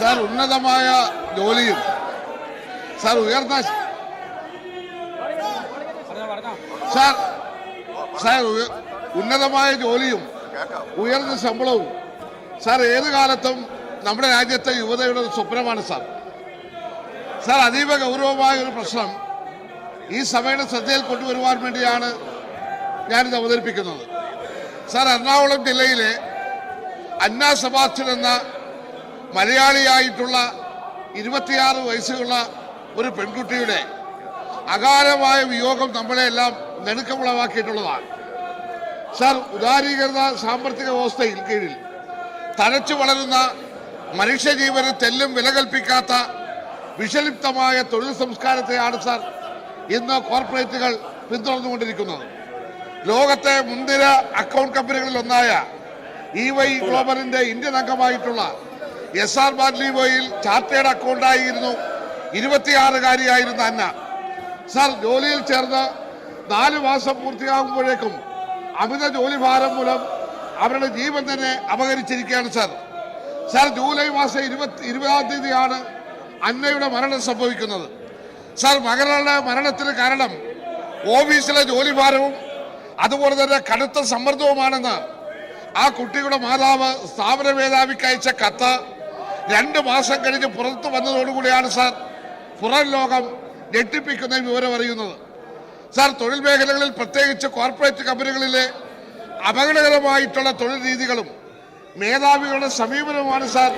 Sir ഉന്നതമായ ജോലിയും sir ഉയർന്ന സാർ സാർ ഉന്നതമായ ജോലിയും ഉയർന്ന ശമ്പളവും. സാർ ഏത് കാലത്തും നമ്മുടെ രാജ്യത്തെ യുവതയുടെ സ്വപ്നമാണ് സാർ. സാർ അതീവ ഗൗരവമായ ഒരു പ്രശ്നം ഈ സഭയുടെ ശ്രദ്ധയിൽ കൊണ്ടുവരുവാൻ വേണ്ടിയാണ് ഞാനിത് അവതരിപ്പിക്കുന്നത്. സാർ എറണാകുളം ജില്ലയിലെ അന്നാ സെബാസ്റ്റ്യൻ എന്ന മലയാളിയായിട്ടുള്ള ഇരുപത്തിയാറ് വയസ്സുള്ള ഒരു പെൺകുട്ടിയുടെ അകാലമായ വിയോഗം നമ്മളെല്ലാം നെടുക്കമുളവാക്കിയിട്ടുള്ളതാണ്. സാർ ഉദാരീകൃത സാമ്പത്തിക വ്യവസ്ഥയിൽ കീഴിൽ തഴച്ചു വളരുന്ന മനുഷ്യജീവന് തെല്ലും വില കൽപ്പിക്കാത്ത വിഷലിപ്തമായ തൊഴിൽ സംസ്കാരത്തെയാണ് സാർ ഇന്ന് കോർപ്പറേറ്റുകൾ പിന്തുടർന്നുകൊണ്ടിരിക്കുന്നത്. ലോകത്തെ മുൻനിര അക്കൗണ്ട് കമ്പനികളിൽ ഒന്നായ ഇ വൈ ഗ്ലോബലിന്റെ ഇന്ത്യൻ അംഗമായിട്ടുള്ള എസ് ആർ ബാറ്റ്ലിവോയിൽ ചാർട്ടേഡ് അക്കൗണ്ടായിരുന്നു. ഇരുപത്തിയാറുകാരിയായിരുന്ന അന്ന. സാർ ജോലിയിൽ ചേർന്ന് നാല് മാസം പൂർത്തിയാകുമ്പോഴേക്കും അമിത ജോലിഭാരം മൂലം അവരുടെ ജീവൻ തന്നെ അപകരിച്ചിരിക്കുകയാണ് സാർ. സാർ ജൂലൈ മാസം ഇരുപത്തി ഇരുപതാം തീയതിയാണ് അന്നയുടെ മരണം സംഭവിക്കുന്നത്. സാർ മകളുടെ മരണത്തിന് കാരണം ഓഫീസിലെ ജോലിഭാരവും അതുപോലെ തന്നെ കടുത്ത സമ്മർദ്ദവുമാണെന്ന് ആ കുട്ടിയുടെ മാതാവ് സ്ഥാപന മേധാവിക്ക് അയച്ച കത്ത് രണ്ട് മാസം കഴിഞ്ഞ് പുറത്തു വന്നതോടുകൂടിയാണ് സാർ പുറം ലോകം ഞെട്ടിപ്പിക്കുന്ന വിവരം അറിയുന്നത്. സാർ തൊഴിൽ മേഖലകളിൽ പ്രത്യേകിച്ച് കോർപ്പറേറ്റ് കമ്പനികളിലെ അപകടകരമായിട്ടുള്ള തൊഴിൽ രീതികളും മേധാവികളുടെ സമീപനവുമാണ് സാർ.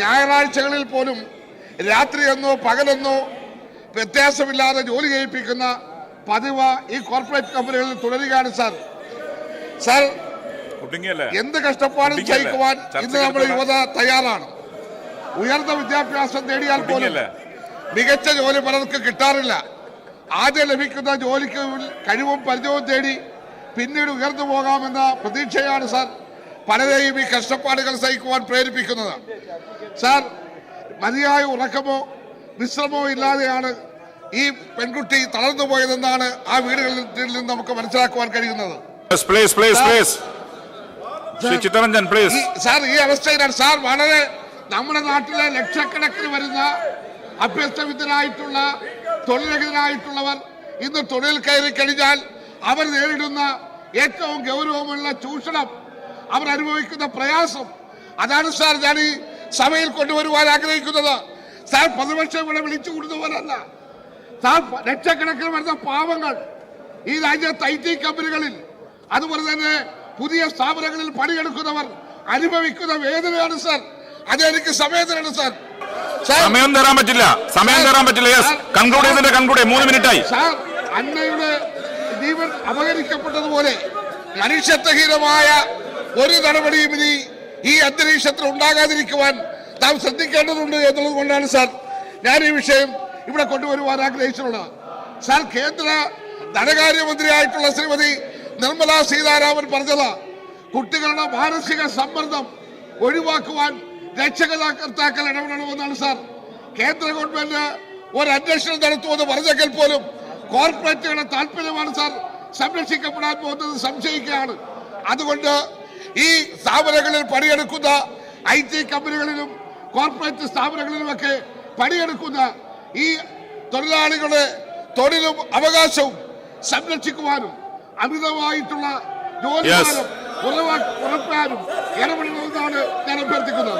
ഞായറാഴ്ചകളിൽ പോലും രാത്രിയെന്നോ പകലെന്നോ വ്യത്യാസമില്ലാതെ ജോലി ചെയ്യിപ്പിക്കുന്ന പതിവ് ഈ കോർപ്പറേറ്റ് കമ്പനികളിൽ തുടരുകയാണ് സാർ. സാർ എന്ത് കഷ്ടപ്പാടും ചെയ്യിക്കുവാൻ സഹിക്കുവാൻ ഇന്ന് നമ്മുടെ യുവത തയ്യാറാണ്. ഉയർന്ന വിദ്യാഭ്യാസം നേടിയാൽ പോലും? മികച്ച ജോലി പലർക്ക് കിട്ടാറില്ല. ആദ്യം ലഭിക്കുന്ന ജോലിക്ക് കഴിവും പരിചയവും തേടി പിന്നീട് ഉയർന്നു പോകാമെന്ന പ്രതീക്ഷയാണ് സാർ പലരെയും ഈ കഷ്ടപ്പാടുകൾ സഹിക്കുവാൻ പ്രേരിപ്പിക്കുന്നത്. സാർ മതിയായ ഉറക്കമോ വിശ്രമോ ഇല്ലാതെയാണ് ഈ പെൺകുട്ടി തളർന്നു പോയതെന്നാണ് ആ വീടുകളിൽ നിന്ന് നമുക്ക് മനസ്സിലാക്കുവാൻ കഴിയുന്നത്. സാർ ഈ അവസ്ഥയിലാണ് സാർ വളരെ നമ്മുടെ നാട്ടിലെ ലക്ഷക്കണക്കിന് വരുന്ന അഭ്യസ്തവിദ്യരായിട്ടുള്ള തൊഴിലരഹിതരായിട്ടുള്ളവർ ഇന്ന് തൊഴിൽ കയറി കഴിഞ്ഞാൽ അവർ നേരിടുന്ന ഏറ്റവും ഗൗരവമുള്ള ചൂഷണം അവർ അനുഭവിക്കുന്ന പ്രയാസം. അതാണ് സാർ ഞാൻ ഈ സഭയിൽ കൊണ്ടുവരുവാൻ ആഗ്രഹിക്കുന്നത്. സാർ പ്രതിപക്ഷം ഇവിടെ വിളിച്ചു കൂടുന്നവരല്ല സാർ ലക്ഷക്കണക്കിന് വരുന്ന പാവങ്ങൾ ഈ രാജ്യത്ത് ഐ ടി കമ്പനികളിൽ അതുപോലെ തന്നെ പുതിയ സ്ഥാപനങ്ങളിൽ പണിയെടുക്കുന്നവർ അനുഭവിക്കുന്ന വേദനയാണ് സാർ. അതെനിക്ക് സമയത്തിനാണ് സാർ. സാർ സമയം തരാൻ പറ്റില്ല. സമയം തരാൻ പറ്റില്ല. യെസ് കൺക്ലൂഡ് ചെയ്തിട്ട് കൺക്ലൂഡ്. മൂന്ന് മിനിറ്റായി. സാർ അന്നയുടെ ജീവൻ അപഹരിക്കപ്പെട്ടതുപോലെ മനുഷ്യത്വഹീനമായ ഒരു നടപടിയും ഇനി ഈ അന്തരീക്ഷത്തിൽ ഉണ്ടാകാതിരിക്കുവാൻ നാം ശ്രദ്ധിക്കേണ്ടതുണ്ട് എന്നുള്ളത് കൊണ്ടാണ് സാർ ഞാൻ ഈ വിഷയം ഇവിടെ കൊണ്ടുവരുവാൻ ആഗ്രഹിച്ചിട്ടുള്ളത്. സാർ കേന്ദ്ര ധനകാര്യമന്ത്രിയായിട്ടുള്ള ശ്രീമതി നിർമ്മല സീതാരാമൻ പറഞ്ഞത് കുട്ടികളുടെ മാനസിക സമ്മർദ്ദം ഒഴിവാക്കുവാൻ രക്ഷകർത്താക്കൾ ഇടപെടണമെന്നാണ് സാർ. കേന്ദ്ര ഗവൺമെന്റ് ഒരു അന്വേഷണം നടത്തുമെന്ന് പറഞ്ഞെങ്കിൽ പോലും കോർപ്പറേറ്റുകളുടെ താല്പര്യമാണ് സാർ. സംരക്ഷിക്കപ്പെടാൻ പോകുന്നത് സംശയിക്കുകയാണ്. അതുകൊണ്ട് ഈ സ്ഥാപനങ്ങളിൽ പണിയെടുക്കുന്ന ഐ ടി കമ്പനികളിലും കോർപ്പറേറ്റ് സ്ഥാപനങ്ങളിലുമൊക്കെ പണിയെടുക്കുന്ന ഈ തൊഴിലാളികളുടെ തൊഴിലും അവകാശവും സംരക്ഷിക്കുവാനും അമിതമായിട്ടുള്ള ജോലി ഉറപ്പാനും ഇടപെടണമെന്നാണ് ഞാൻ അഭ്യർത്ഥിക്കുന്നത്.